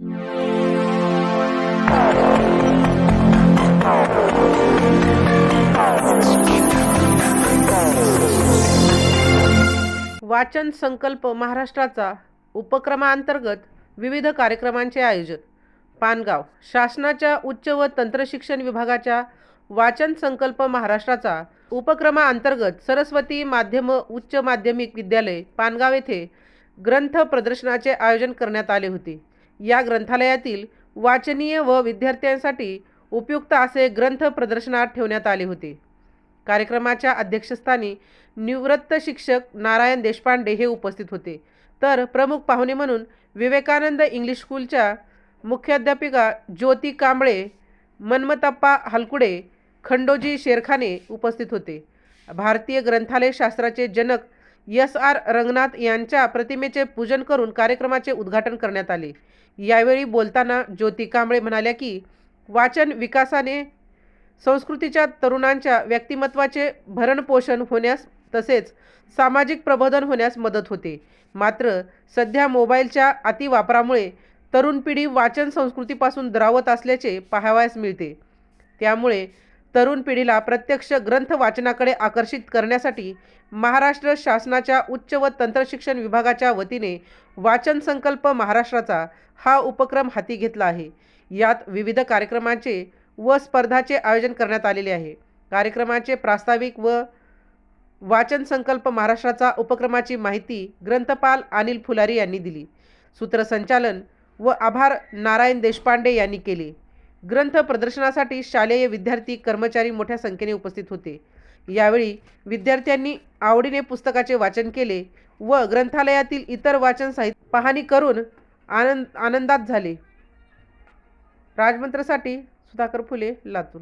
वाचन संकल्प महाराष्ट्राचा उपक्रमांतर्गत विविध कार्यक्रमांचे आयोजन. पानगाव शासनाच्या उच्च व तंत्रशिक्षण विभागाच्या वाचन संकल्प महाराष्ट्राचा उपक्रमांतर्गत सरस्वती माध्यम उच्च माध्यमिक विद्यालय पानगाव येथे ग्रंथ प्रदर्शनाचे आयोजन करण्यात आले होते. या ग्रंथालयातील वाचनीय व विद्यार्थ्यांसाठी उपयुक्त असे ग्रंथ प्रदर्शनात ठेवण्यात आले होते. कार्यक्रमाच्या अध्यक्षस्थानी निवृत्त शिक्षक नारायण देशपांडे हे उपस्थित होते. तर प्रमुख पाहुणे म्हणून विवेकानंद इंग्लिश स्कूलच्या मुख्याध्यापिका ज्योती कांबळे मन्मतप्पा हलकुडे खंडोजी शेरखाने उपस्थित होते. भारतीय ग्रंथालय शास्त्राचे जनक एस आर रंगनाथ यांच्या प्रतिमेचे पूजन करून कार्यक्रमाचे उद्घाटन करण्यात आले. यावेळी बोलताना ज्योती कांबळे म्हणाल्या की वाचन विकासाने संस्कृतीच्या तरुणांच्या व्यक्तिमत्वाचे भरणपोषण होण्यास तसेच सामाजिक प्रबोधन होण्यास मदत होते. मात्र सध्या मोबाईलच्या अतिवापरामुळे तरुण पिढी वाचन संस्कृतीपासून द्रावत असल्याचे पाहावयास मिळते. त्यामुळे तरुण पिढीला प्रत्यक्ष ग्रंथ वाचनाकडे आकर्षित करण्यासाठी महाराष्ट्र शासनाच्या उच्च व तंत्रशिक्षण विभागाच्या वतीने वाचन संकल्प महाराष्ट्राचा हा उपक्रम हाती घेतला आहे. यात विविध कार्यक्रमांचे व स्पर्धाचे आयोजन करण्यात आलेले आहे. कार्यक्रमाचे प्रास्ताविक व वाचन संकल्प महाराष्ट्राचा उपक्रमाची माहिती ग्रंथपाल अनिल फुलारी यांनी दिली. सूत्रसंचालन व आभार नारायण देशपांडे यांनी केले. ग्रंथ प्रदर्शनासाठी शालेय विद्यार्थी कर्मचारी मोठ्या संख्येने उपस्थित होते. यावेळी विद्यार्थ्यांनी आवडीने पुस्तकाचे वाचन केले व ग्रंथालयातील इतर वाचन साहित्य पाहणी करून आनंद आनंदात झाले. राजमंत्रसाठी सुधाकर फुले लातूर.